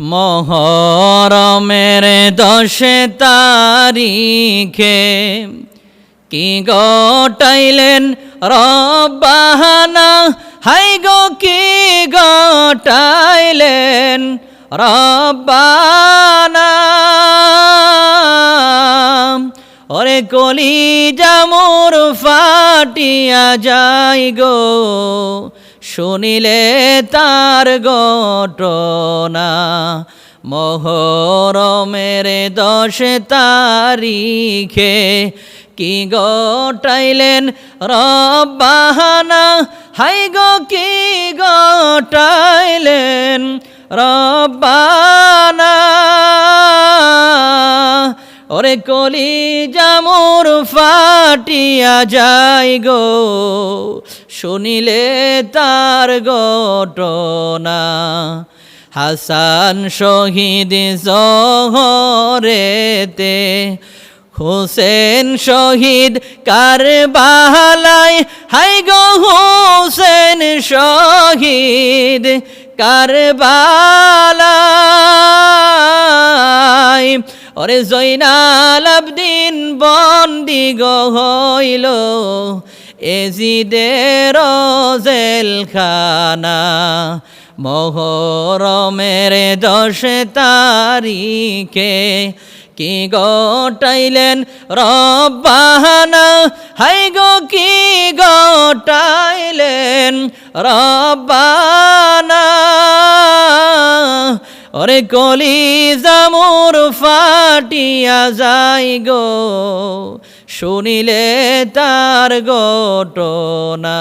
মহরমের দশে তারিখে কি গটাইলেন রব্বাহানা? হাই গো, কি গটাইলেন রব্বানা ওরে কলি জামুর ফাটিয়া যাই গো। শুনিলে তার ঘটনা মহরমের দশ তারিখে কি গটাইলেন রব্বাহানা হাই গো কি গটাইলেন রব্বানা কলি জামুর ফাটিয়া যাই গো। শুনিলে তার ঘটনা, হাসান শহীদ জহরেতে, হুসেন শহীদ কারবালায়, হাই গো হুসেন শহীদ কারবালায়। ওরে জৈনাল আবদিন বন্দি হইল এজিদের জেলখানা মোহরমের দশ তারিখে কি গটাইলেন রব্বাহানা? হাই গো, কি গটাইলেন রব্বানা ওরে কলি জামুর ফাটিয়া যাই গো শুনিলে তার ঘটনা।